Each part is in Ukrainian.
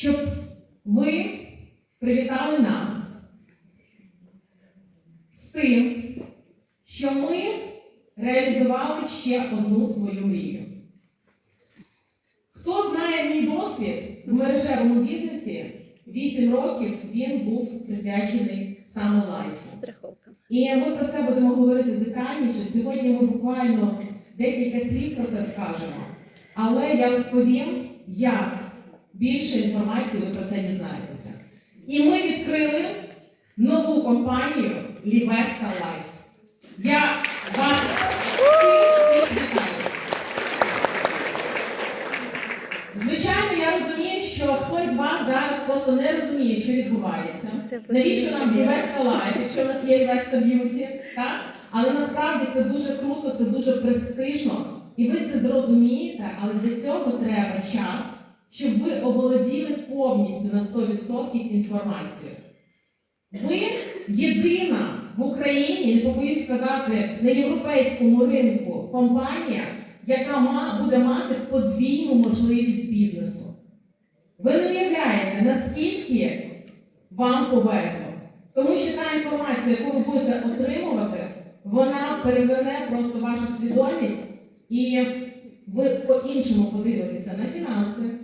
щоб ви привітали нас з тим, що ми реалізували ще одну свою мрію. Хто знає мій досвід в мережевому бізнесі, 8 років він був присвячений саме лайфу. І ми про це будемо говорити детальніше. Сьогодні ми буквально декілька слів про це скажемо. Але я розповім, як більше інформації ви про це дізнаєтеся. І ми відкрили нову компанію Лівеста Лайф. Я вас всіх вітаю. Звичайно, я розумію, що хтось з вас зараз просто не розуміє, що відбувається. Навіщо нам. Лівеста Лайф, якщо у нас є Лівеста Б'юті, так? Але насправді це дуже круто, це дуже престижно. І ви це зрозумієте, але для цього треба час, щоб ви оволоділи повністю на 100% інформацією. Ви єдина в Україні, не побоюсь сказати, на європейському ринку компанія, яка буде мати подвійну можливість бізнесу. Ви не уявляєте, наскільки вам повезло. Тому що та інформація, яку ви будете отримувати, вона переверне просто вашу свідомість, і ви по-іншому подивитеся на фінанси,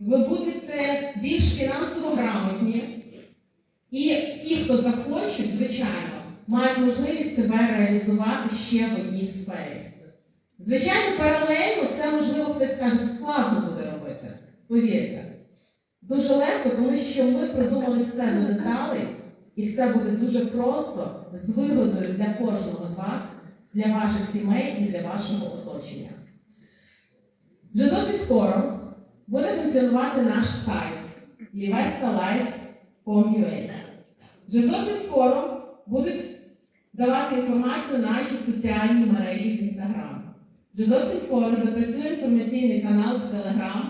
ви будете більш фінансово грамотні. І ті, хто захочуть, звичайно, мають можливість себе реалізувати ще в одній сфері. Звичайно, паралельно це можливо хтось скаже, складно буде робити. Повірте. Дуже легко, тому що ми продумали все до деталей, і все буде дуже просто з вигодою для кожного з вас, для ваших сімей і для вашого оточення. Вже досить скоро буде функціонувати наш сайт livestalife.com.ua. Вже досить скоро будуть давати інформацію наші соціальні мережі Instagram. Вже досить скоро запрацює інформаційний канал в Telegram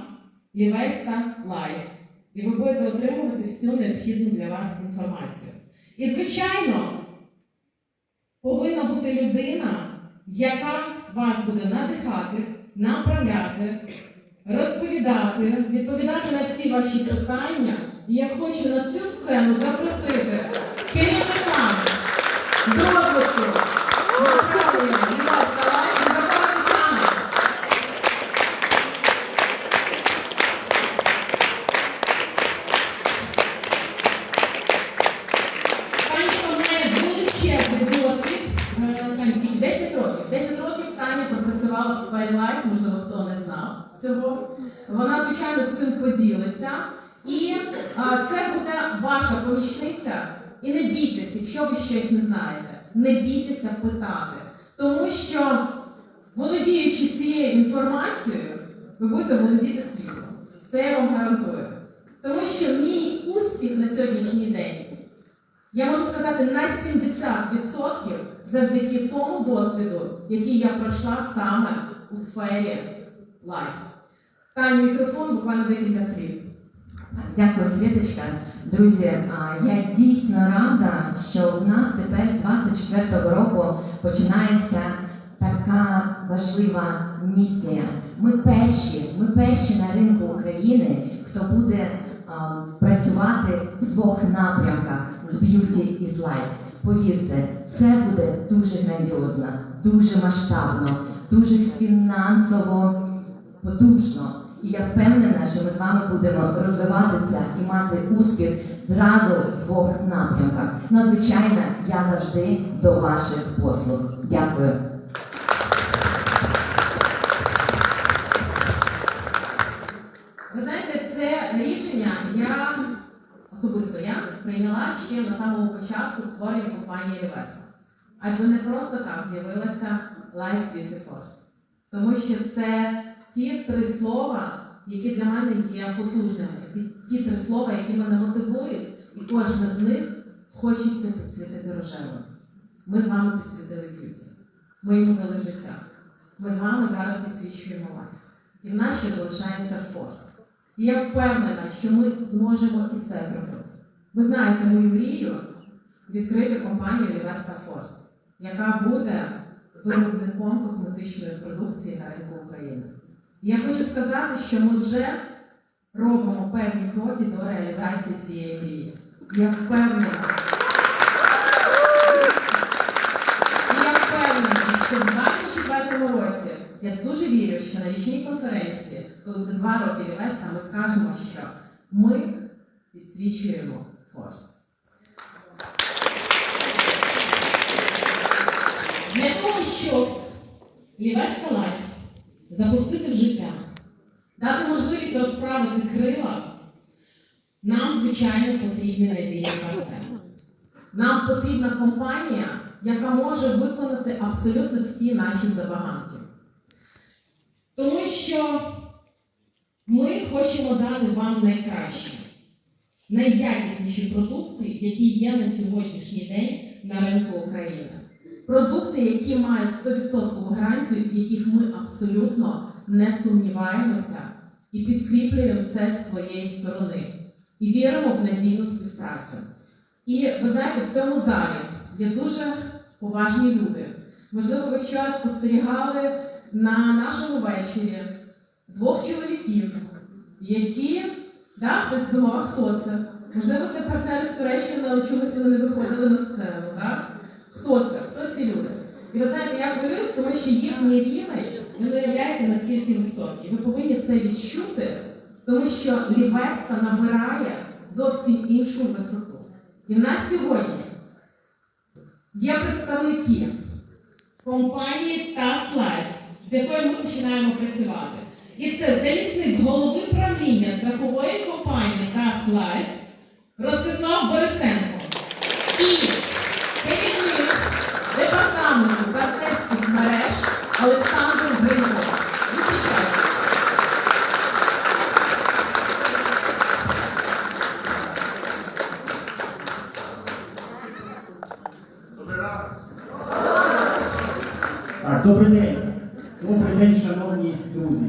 Лівеста Лайф. І ви будете отримувати всю необхідну для вас інформацію. І, звичайно, повинна бути людина, яка вас буде надихати, направляти, розповідати, відповідати на всі ваші питання. І я хочу на цю сцену запросити керівника розвитку направлення. Е? 10 років. 10 років Таня пропрацювала в сфері лайф, можливо, хто не знав цього. Вона, звичайно, з цим поділиться. І е, це буде ваша помічниця. І не бійтеся, якщо ви щось не знаєте. Не бійтеся питати. Тому що, володіючи цією інформацією, ви будете володіти світом. Це я вам гарантую. Тому що мій успіх на сьогоднішній день я можу сказати на 70% завдяки тому досвіду, який я пройшла саме у сфері лайф. Таня, мікрофон, буквально декілька слів. Дякую, Світочка. Друзі, я дійсно рада, що у нас тепер з 24-го року починається така важлива місія. Ми перші, ми перші на ринку України, хто буде а, працювати в двох напрямках з б'юті і з лайф. Повірте, це буде дуже грандіозно, дуже масштабно, дуже фінансово потужно. І я впевнена, що ми з вами будемо розвиватися і мати успіх зразу в двох напрямках. Ну, звичайно, я завжди до ваших послуг. Дякую. Ви знаєте, це рішення я особисто я прийняла ще на самому початку створення компанії Рівеса. Адже не просто так з'явилася Life Beauty Force. Тому що це ті три слова, які для мене є потужними, ті три слова, які мене мотивують, і кожне з них хочеться підсвітити рожевим. Ми з вами підсвітили б'юті. Ми йому дали життя. Ми з вами зараз підсвічуємо лайф. І в нас ще залишається форс. І я впевнена, що ми зможемо і це зробити. Ви знаєте мою мрію відкрити компанію Лівеста Форс, яка буде виробником косметичної продукції на ринку України. Я хочу сказати, що ми вже робимо певні кроки до реалізації цієї мрії. Я впевнена. І я впевнена, що в 2024 році я дуже вірю, що на річній конференції, коли буде два роки Лівеста, ми скажемо, що ми підсвічуємо форс. Для того, щоб Лівеста Лайф запустити в життя, дати можливість розправити крила, нам, звичайно, потрібні надійні партнери. Нам потрібна компанія, яка може виконати абсолютно всі наші забаганки. Тому що ми хочемо дати вам найкраще, найякісніші продукти, які є на сьогоднішній день на ринку України. Продукти, які мають 100% гарантію, в яких ми абсолютно не сумніваємося і підкріплюємо це з своєї сторони. І віримо в надійну співпрацю. І ви знаєте, в цьому залі є дуже поважні люди. Можливо, ви вчора спостерігали на нашому вечорі двох чоловіків, які, да, хтось думав, а хто це? Можливо, це партнери з Туреччини, але чомусь вони не виходили на сцену. Так? Хто це? Хто ці люди? І ви знаєте, я хвилююсь, тому що їхній рівень, ви не уявляєте, наскільки високий. Ви повинні це відчути, тому що Лівеста набирає зовсім іншу висоту. І в нас сьогодні є представники компанії Таслайф, з якою ми починаємо працювати. І це замісник голови правління страхової компанії Таслайф Ростислав Борисенко. День. Добрий день, шановні друзі.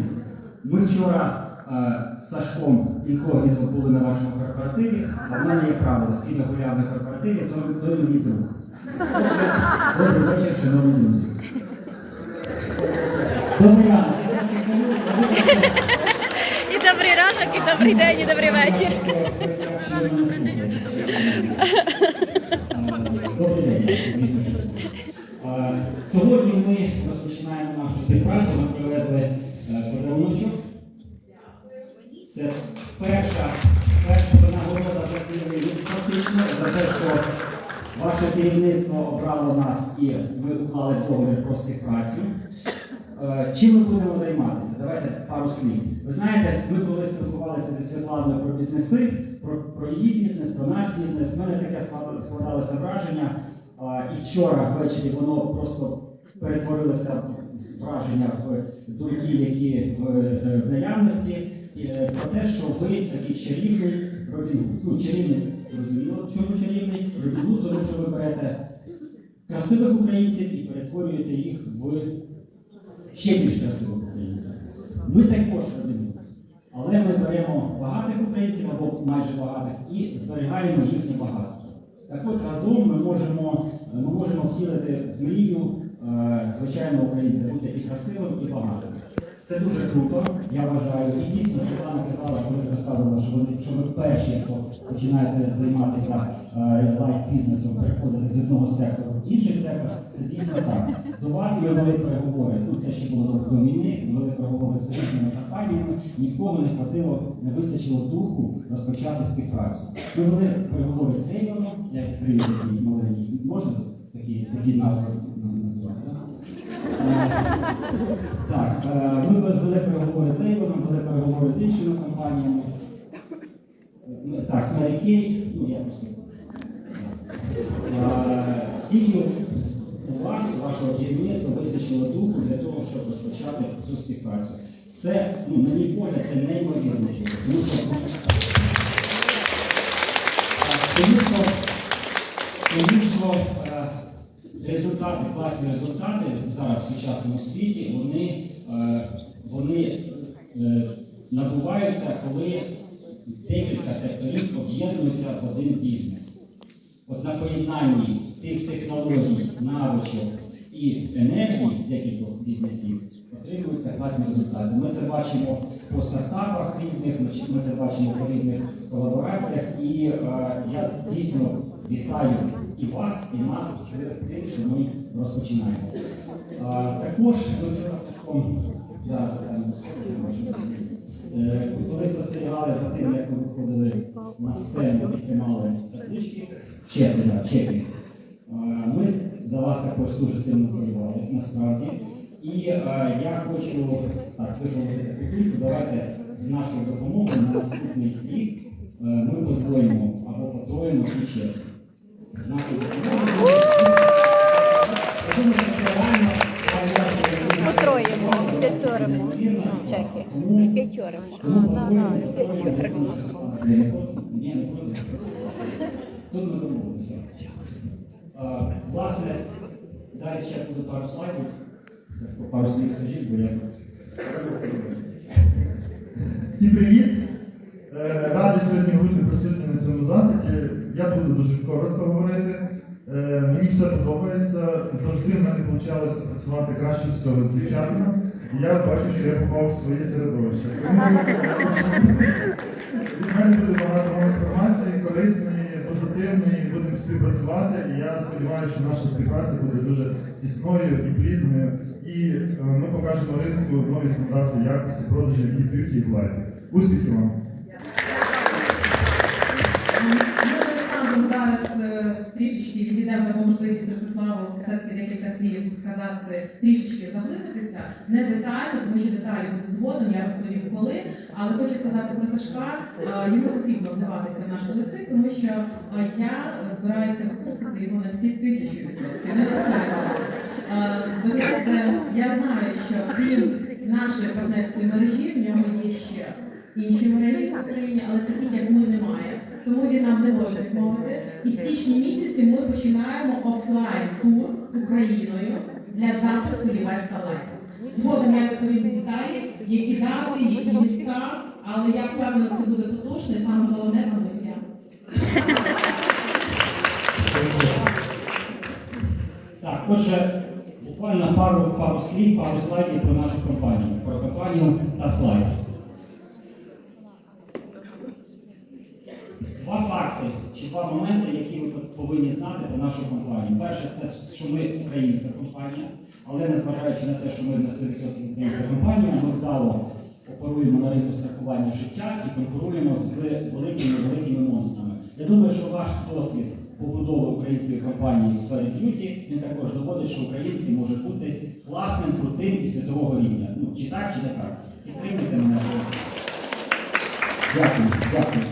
Ми вчора е, з Сашком інкогніто були на вашому корпоративі, а в мене є з ким гуляв на корпоративі, то, то мені друг. Добрий вечір, шановні друзі. Добрий ранок. І добрий ранок, і добрий день, і добрий вечір. Добрий день, звісно. що. Е, Сьогодні ми розпочинаємо нашу співпрацю. Ми привезли е, подаруночок. Це перша, перша винагорода за цілий рік фактично, за те, що ваше керівництво обрало нас і ви уклали договір про співпрацю. Е, Чим ми будемо займатися? Давайте пару слів. Ви знаєте, ми коли спілкувалися зі Світланою про бізнеси, про, про її бізнес, про наш бізнес, в мене таке складалося враження, і вчора ввечері воно просто перетворилося враження в думки, які в, е, в наявності, е, про те, що ви такий чарівний Робін. Ну, чарівний, зрозуміло, чому чарівний Робін тому що ви берете красивих українців і перетворюєте їх в ще більш красивих українців. Ми також розуміємо. Але ми беремо багатих українців або майже багатих і зберігаємо їхнє багатство. Так от разом ми можемо, ми можемо втілити в мрію е, звичайного українця, бути і красивим, і багатим. Це дуже круто, я вважаю. І дійсно Світлана казала, коли ви розказували, що ви, що ви перші, хто починаєте займатися лайф бізнесом, переходити з одного сектору в інший сектор. Це дійсно так. До вас ми вели переговори. Ну це ще було до війни. Вели переговори з різними компаніями. Ні в кого не хватило, не вистачило духу розпочати співпрацю. Ми вели переговори з Рейвоном, як привід такий маленький. Можна такі, такі назви називати? Е, Так, е, ми вели переговори з Рейвоном, вели переговори з іншими компаніями. Е, Так, з ну я просто. Тільки у вас, у вашого керівництва, вистачило духу для того, щоб розпочати цю співпрацю. Це, ну, на мій погляд, це неймовірно. Тому що, е, тому що, тому що е, результати, класні результати зараз в сучасному світі, вони, е, вони е, набуваються, коли декілька секторів об'єднуються в один бізнес. От на поєднанні тих технологій, навичок і енергії декількох бізнесів отримуються класні результати. Ми це бачимо по стартапах різних, ми, це бачимо по різних колабораціях. І е, я дійсно вітаю і вас, і нас з тим, що ми розпочинаємо. А, також ми зараз Е, коли спостерігали за тим, як ми виходили на сцену і тримали таблички, чеки, да, чеки. Е, Ми за вас також дуже сильно хвилювали, насправді. І е, я хочу так, висловити таку думку, давайте з нашою допомогою на наступний рік е, ми подвоїмо або потроїмо ці чеки. А, Власне, далі ще буде пару слайдів. Пару слів скажіть, бо я Всім привіт! Е, Радий сьогодні бути присутнім на цьому заході. Я буду дуже коротко говорити. Е, Мені все подобається. Завжди в мене вийшло працювати краще всього з дівчатами. І я бачу, що я попав в своє середовище. Від мене буде багато інформації, корисної, позитивної. Будемо співпрацювати. І я сподіваюся, що наша співпраця буде дуже тісною і плідною. І е, ми покажемо ринку нові стандарти якості продажів і б'юті і в лайфі. Успіхів вам! Ми зараз е, трішечки відійдемо можливість Ростиславу все-таки декілька слів сказати, трішечки заглибитися. Не детально, тому що деталі будуть згодом, я розповім коли. Але хочу сказати про Сашка, е, йому потрібно вдаватися в наш колектив, тому що е, я збираюся використати його на всі тисячі відсотків. Не на 100%. Е, я знаю, що крім нашої партнерської мережі, в нього є ще інші мережі в Україні, але таких як ми немає. Тому він нам не може відмовити. І в січні місяці ми починаємо офлайн тур Україною для запуску Лівеста Лайф. Згодом я розповім деталі, які дати, які але я впевнена, це буде потужно саме головне пам'ятання. Так, отже, буквально пару, пару слів, пару слайдів про нашу компанію, про компанію та слайд. Два факти чи два моменти, які ви повинні знати про нашу компанію. Перше, це що ми українська компанія, але незважаючи на те, що ми на 100% українська компанія, ми вдало оперуємо на ринку страхування життя і конкуруємо з великими великими монстрами. Я думаю, що ваш досвід побудови української компанії в сфері б'юті, він також доводить, що український може бути класним, крутим і світового рівня. Ну, чи так, чи не так. Підтримуйте мене. Дякую, дякую.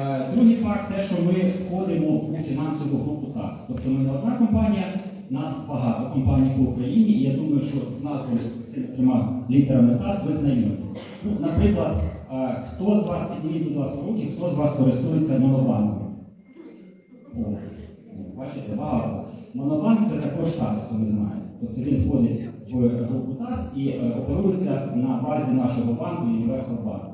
Е, Другий факт те, що ми входимо у фінансову групу ТАС. Тобто ми не одна компанія, нас багато компаній по Україні, і я думаю, що з назвою з цими трьома літерами ТАС ви знайомі. Ну, наприклад, е, хто з вас підніміть, будь ласка, руки, хто з вас користується монобанком? Бачите, багато. Монобанк це також ТАС, хто не знає. Тобто він входить в групу ТАС і е, оперується на базі нашого банку Universal Bank.